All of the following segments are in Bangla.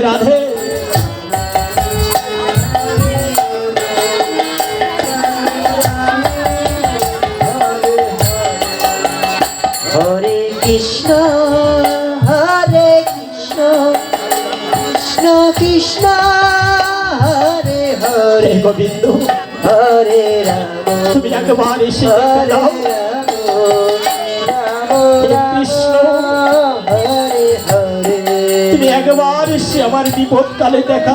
রাধে রাধে। হরে কৃষ্ণ হরে কৃষ্ণ কৃষ্ণ কৃষ্ণ হরে হরে। গোবিন্দ। হরে রাম। তুমি একবার এসে আমার বিপদকালে দেখা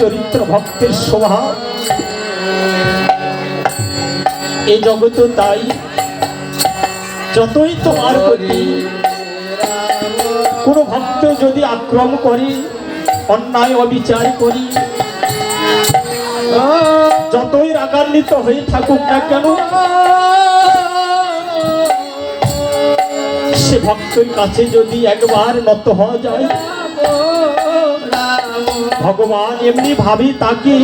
চরিত্র ভক্তের স্বভাব এই জগত তাই, যতই তোমার প্রতি কোনো ভক্ত যদি আক্রম করে, অন্যায় অবিচার করি, যতই রাগান্বিত হয়ে থাকুক না কেন, সে ভক্তের কাছে যদি একবার নত হওয়া যায় ভগবান এমনি ভাবি তাকে।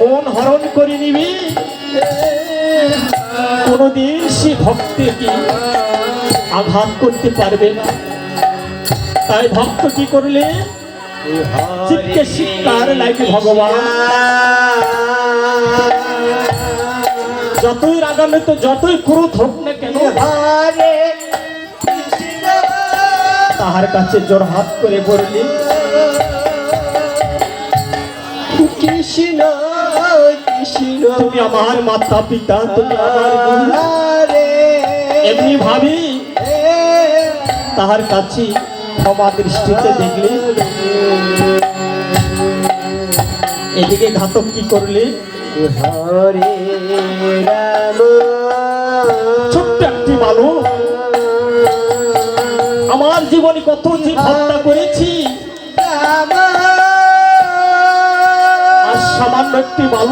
মন হরণ করে নিবি। কোনোদিন সে ভক্তকে আঘাত করতে পারবে না। তাই ভক্ত কি করলে? চিত্তে শিক্ষার লাগে ভগবান। যতই রাগান্বিত, যতই ক্রোধ হোক না কেন, তাহার কাছে জোর হাত করে বললে কৃষ্ণ কৃষ্ণ। তুমি আমার মাতা পিতা তুমি আমার এমনি ভাবি তাহার কাছে ক্ষমা দৃষ্টিতে দেখলে। এদিকে ঘাতক কি করলে? ছোট্ট একটি বালক। আমার জীবনে কত যে হত্যা করেছি। রাম। আর সামান্য একটি রাম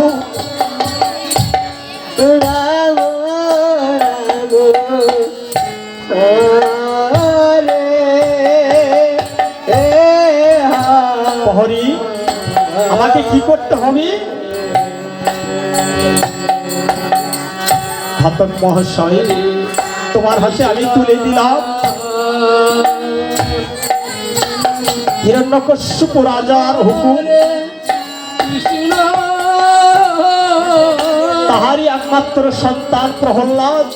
হরে আমাকে কি করতে হবে? ঘাতক মহাশয়, তোমার হাতে আমি তুলে দিলাম। হিরণ্যকশ্যপ রাজার হুকুম। তাহারই একমাত্র সন্তান প্রহ্লাদ।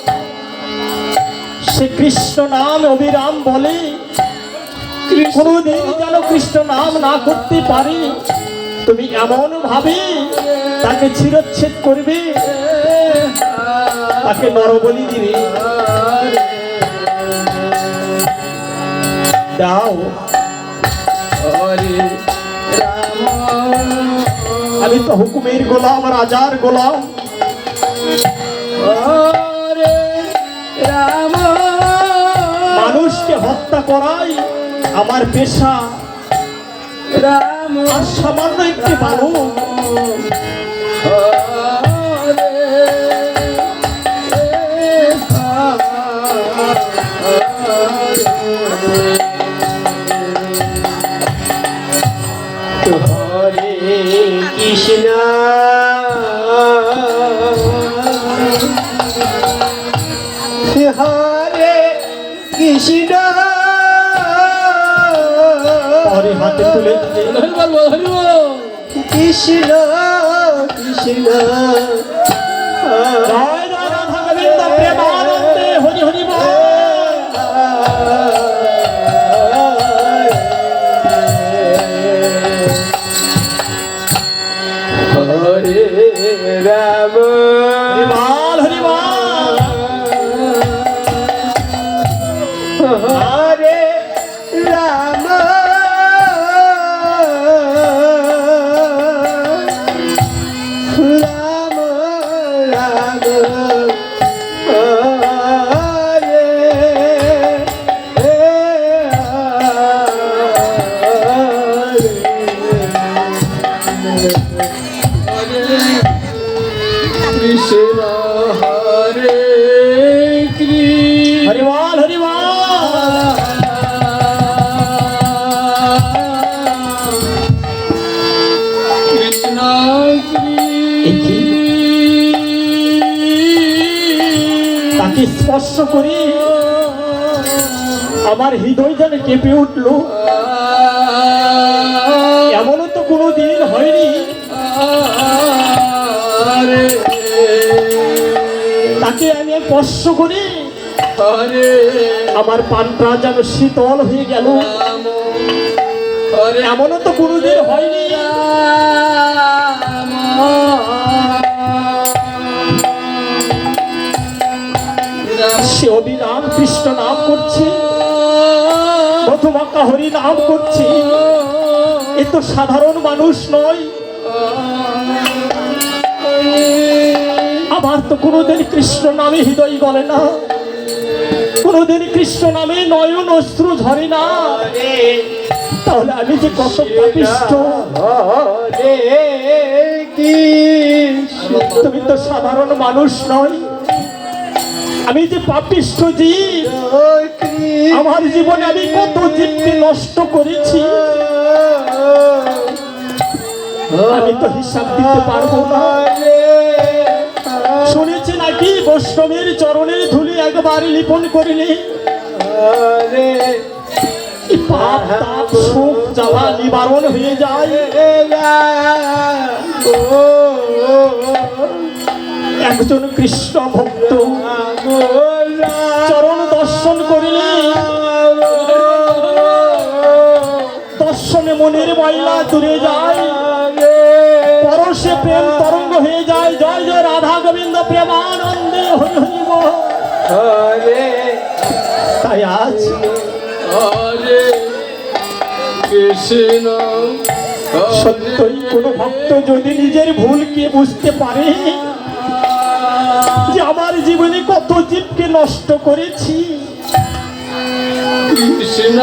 সে কৃষ্ণ নাম অবিরাম বলে। কোনদিন যেন কৃষ্ণ নাম না করতে পারি। তুমি এমন ভাবে তাকে চিরচ্ছেদ করবে। তাকে নরবলি দিবে। দাও। আমি তো হুকুমের গোলাম রাজার গোলাম। মানুষকে হত্যা করাই আমার পেশা। রাম। আর সামান্য একটি বালক হরে হাতে তুলে। কৃষ্ণ কৃষ্ণ। জয় আমার হৃদয় যেন কেঁপে উঠল। এমনও তো কোনো দিন হয়নি তাকে আমি স্পর্শ করি আমার পানটা যেন শীতল হয়ে গেল। এমনও তো কোনোদিন হয়নি। রাম রাম সে অবিরাম কৃষ্ণ নাম করছে। প্রথমাকা হরি নাম করছে। এ তো সাধারণ মানুষ নয়। আমার তো কোনোদিন কৃষ্ণ নামে হৃদয় গলে না। কোনোদিন কৃষ্ণ নামে নয়ন অশ্রু ঝরে না। তাহলে আমি যে কত কৃষ্ণ তুমি তো সাধারণ মানুষ নয়। আমি যে পাপিষ্ঠ জীব, আমার জীবনে আমি কত জীবকে নষ্ট করেছি? আমি তো হিসাব দিতে পারব না। শুনেছি নাকি বৈষ্ণবের চরণের ধুলি একবার লিপন করিলে? পাপ নিবারণ হয়ে যায়। একজন কৃষ্ণ ভক্ত চরণ দর্শন করিলে দর্শনে মনের ময়লা দূরে যায়। পরশে প্রেম তরঙ্গ হয়ে যায়। জয় জয় রাধা গোবিন্দ, প্রেমানন্দে তাই আজ কৃষ্ণ সত্যই কোনো ভক্ত যদি নিজের ভুলকে বুঝতে পারে যে আমার জীবনে কত জীবকে নষ্ট করেছি। কৃষ্ণ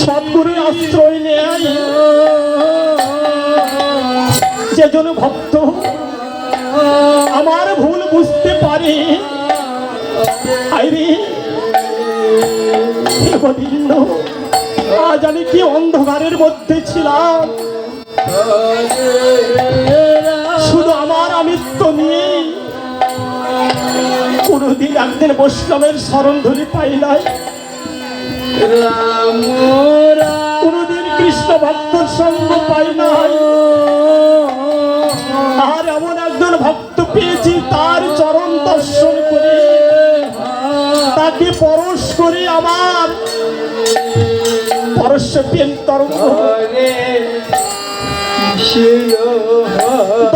সদ্গুরুর আশ্রয় নেয়। যেজন ভক্ত আমার ভুল বুঝতে পারে। আজ আমি কি অন্ধকারের মধ্যে ছিলাম? শুধু আমার আমিত্ব নিয়ে। কোনোদিন একদিন বৈষ্ণবের স্মরণ ধরে পাই নাই। কোনোদিন কৃষ্ণ ভক্তর সঙ্গ পাই নাই। আর এমন একজন ভক্ত পেয়েছি, তার চরণ দর্শন করে, তাকে পরশ করে আমার পরশ প্রেম তরঙ্গ।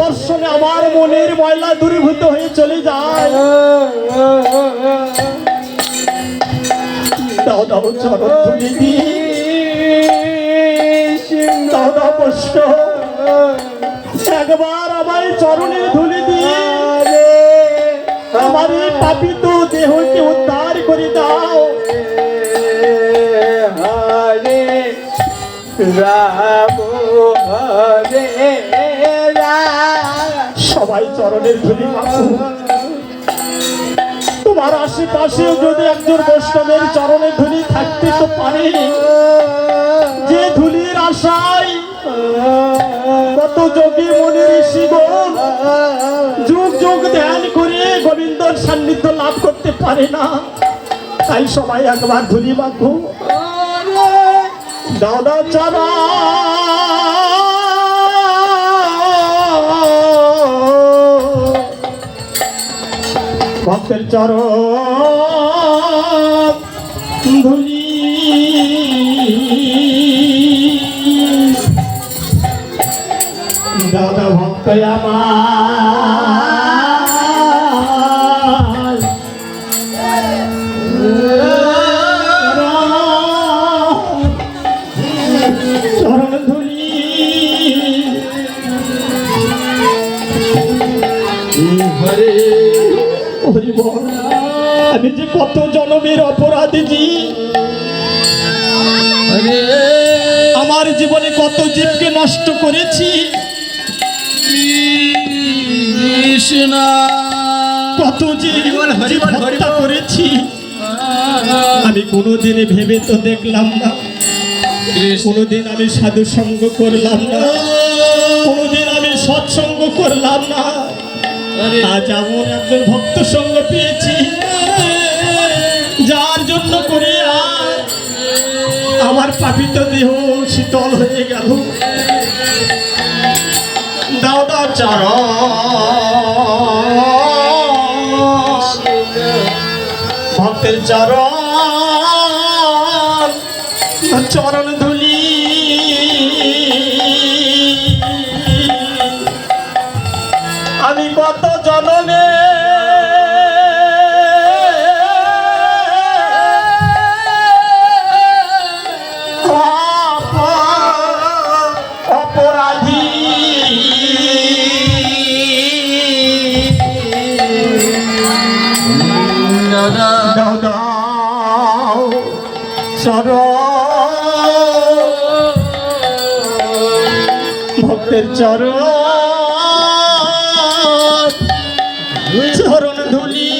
দর্শনে আমার মনের ময়লা দূরীভূত হয়ে চলে যায়। দাও দাও চরণ ধুলি দাও দাও কষ্ট একবার আমায় চরণে ধুলি দিয়ে আমার এই পাপিত দেহকে উদ্ধার করে দাও। রাম সবাই চরণের ধুলি তোমার আশেপাশেও যদি একজন বৈষ্ণবের চরণের ধুলি থাকতে তো পারে। যে ধুলির আশায় কত যোগী মনি ঋষিগণ যুগ যুগ ধ্যান করে গোবিন্দর সান্নিধ্য লাভ করতে পারে না। তাই সবাই একবার ধুলি মাখো। দাদা চারা ভক্তের চরণ ধুলি। দাদা ভক্ত আমার। যে কত জনমের অপরাধী জি আমার জীবনে কত জীবকে নষ্ট করেছি। কৃষ্ণ কত জীব হত্যা করেছি। আমি কোনোদিনে ভেবে তো দেখলাম না। কোনোদিন আমি সাধু সঙ্গ করলাম না। কোনোদিন আমি সৎসঙ্গ করলাম না। আজ এমন একজন ভক্ত সঙ্গ পেয়েছি। আমার পাপিত দেহ শীতল হয়ে গেল। দাদা চার। ভক্তের চরণ চরণ ভক্তের চরণ চরণ ধুলি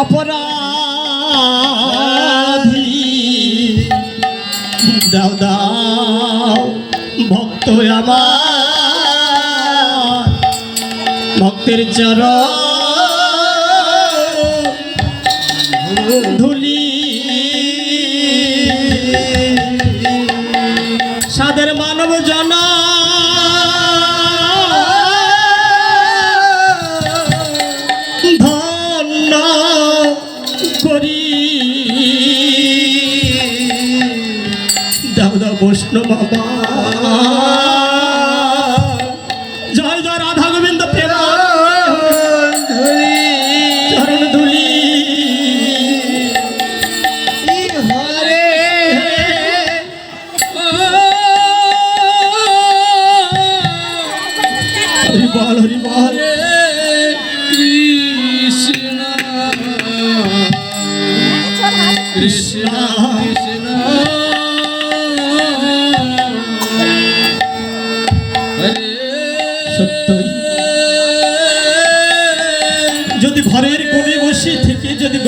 অপরাধী দাও দাও ভক্ত আমার। ভক্তের চর ধুলি। সাদের মানব জনা। করি। দাও বৈষ্ণব বাবা।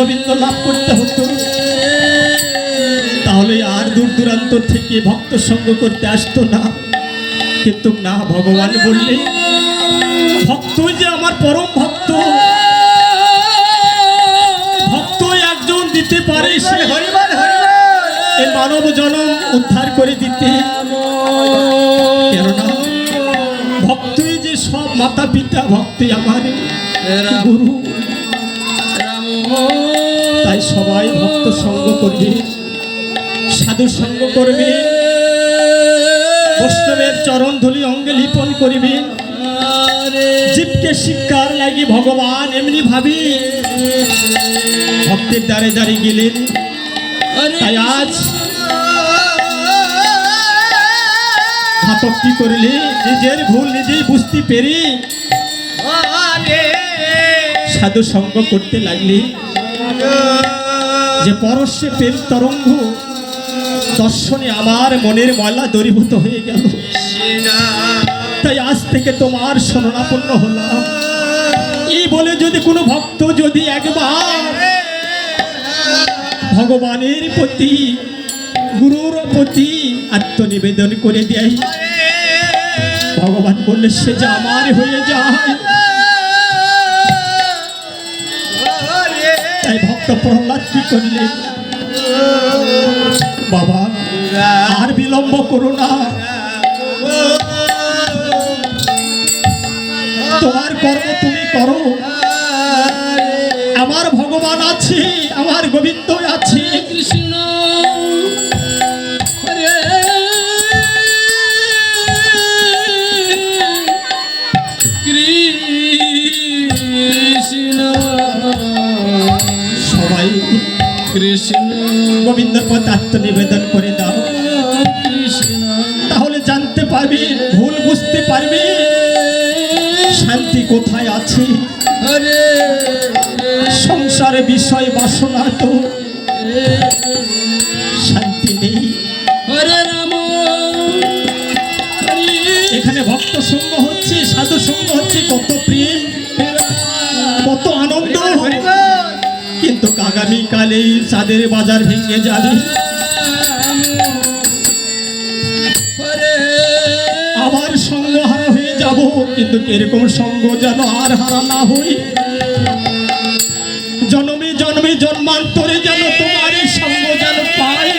গোবিন্দ লাভ করতে হতো। তাহলে আর দূর দূরান্ত থেকে ভক্ত সঙ্গ করতে আসতো না। কিন্তু না ভগবান বললে ভক্ত যে আমার পরম ভক্ত। ভক্ত একজন দিতে পারে সে হরিবার এই মানব জনম উদ্ধার করে দিতে। কেননা ভক্তই যে সব মাতা পিতা ভক্তই আমার। গুরু। তাই সবাই ভক্ত সঙ্গ করবে সাধু সঙ্গ করবে বৈষ্ণবের চরণ ধুলি অঙ্গে লিপন করিবে। জীবকে শিক্ষার লাগি ভগবান এমনি ভাবি। ভক্তের দ্বারে দ্বারে গেলেন। তাই আজ ঘাতক কি করলে নিজের ভুল নিজেই বুঝতে পেরে সাধু সঙ্গ করতে লাগলি। যে পরশে প্রেম তরঙ্গ দর্শনে আমার মনের ময়লা দরিভূত হয়ে গেল। তাই আজ থেকে তোমার শরণাপন্ন হলাম। এই বলে যদি কোনো ভক্ত যদি একবার ভগবানের প্রতি, গুরুর প্রতি আত্মনিবেদন করে দেয়, ভগবান বললে, সে যে আমার হয়ে যায় প্রহ্লাদ কি করলে? বাবা, আর বিলম্ব করো না। তোমার কর্ম তুমি করো। আমার ভগবান আছে, আমার গোবিন্দ কৃষ্ণ। গোবিন্দ পথ আত্মনিবেদন করে দাও। কৃষ্ণ। তাহলে জানতে পারবে ভুল বুঝতে পারবে। শান্তি কোথায় আছে? সংসারে বিষয় বাসনা তো। শান্তি নেই। রাম। এখানে ভক্ত সঙ্গ হচ্ছে সাধু সঙ্গ হচ্ছে কত প্রেম কিন্তু আগামী কালে চাঁদের বাজার ভেঙে যাবে। আবার সঙ্গ হারা হয়ে যাব, কিন্তু এরকম সঙ্গ যেন আর হারা না হই জন্মে জন্মে জন্মান্তরে যেন তোমার সঙ্গ যেন পাই।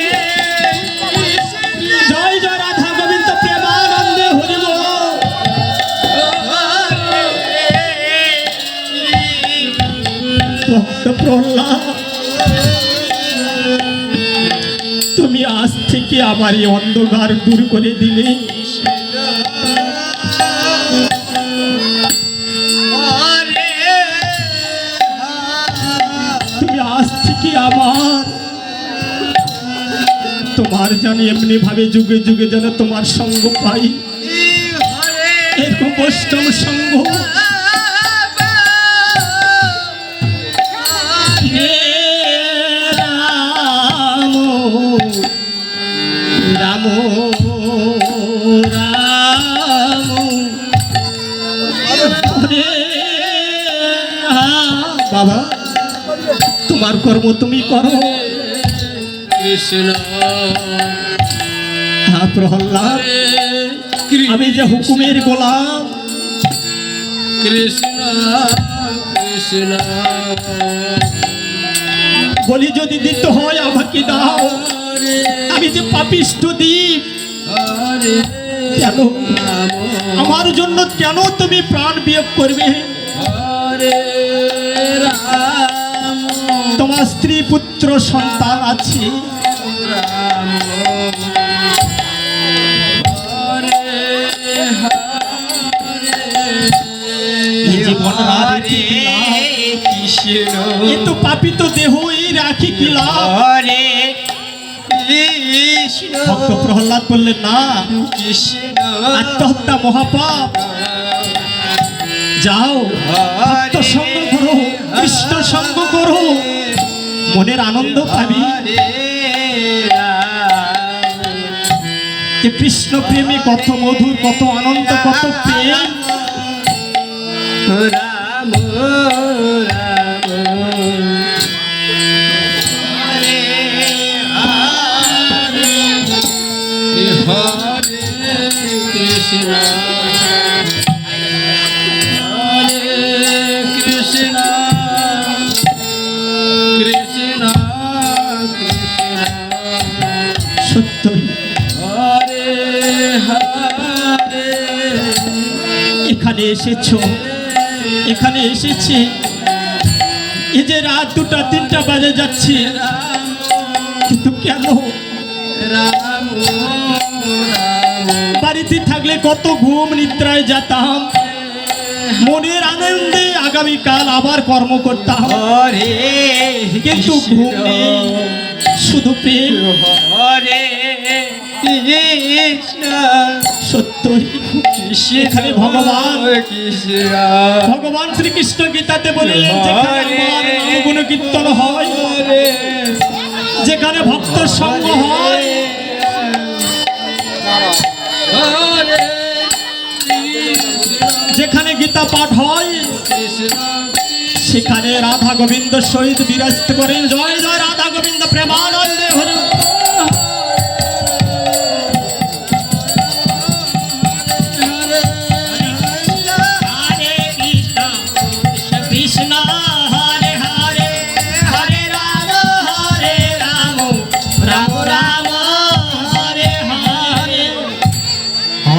প্রহ্লাদ আজ থেকে আমার এই অন্ধকার দূর করে দিলে। তুমি আজ থেকে আমার। তোমার যেন এমনি ভাবে যুগে যুগে যেন তোমার সঙ্গ পাই। এরকম বৈষ্ণব সঙ্গ। বাবা তোমার কর্ম তুমি করো। কৃষ্ণ। হ্যাঁ প্রহ্লাদ আমি যে হুকুমের গোলাম। কৃষ্ণ কৃষ্ণ। বলি যদি দিতে হয় আমাকে দাও। আমি যে পাপিষ্ট দ্বীপ। কেন? আমার। জন্য কেন তুমি প্রাণ বিয়োগ করবে? তোমার স্ত্রী পুত্র সন্তান আছে। রাম হরে এই জীবন রাধে কৃষ্ণ। এ তো পাপিত দেহ এই রাখি কি ভক্ত প্রহ্লাদ বললেন না আত্মহত্যা মহাপাপ। যাও ভক্ত সঙ্গ করো কৃষ্ণ সঙ্গ করো। মনের আনন্দ পাবি। যে কৃষ্ণ প্রেমে কত মধুর কত আনন্দ কত প্রেম। রাম রাম হরে হরে হরে কৃষ্ণ। হরে এখানে এসেছ এখানে এসেছি। এই যে রাত দুটা তিনটা বাজে যাচ্ছে। কিন্তু কেন? বাড়িতে থাকলে কত ঘুম নিদ্রায় যেতাম। মনের আনন্দে আগামীকাল আবার কর্ম করতাম। কিন্তু ঘুম নেই শুধু প্রেম। ভগবান শ্রীকৃষ্ণ গীতাতে বলিলেন কীর্তন হয় যেখানে ভক্তর সঙ্গ হয় যেখানে গীতা পাঠ হয় সেখানে রাধা গোবিন্দ শহীদ বিরাজ করেন। জয় জয় রাধা গোবিন্দ প্রেমানন্দে হ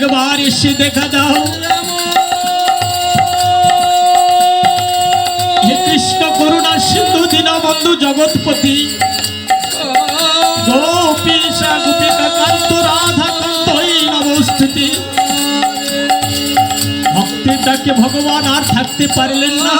একবার এসে দেখা দাও। হে কৃষ্ণ করুণা সিন্ধু দীনবন্ধু জগৎপতি। গোপীশা গোপিকা কান্ত রাধা ভগবান আর থাকতে পারলেন না।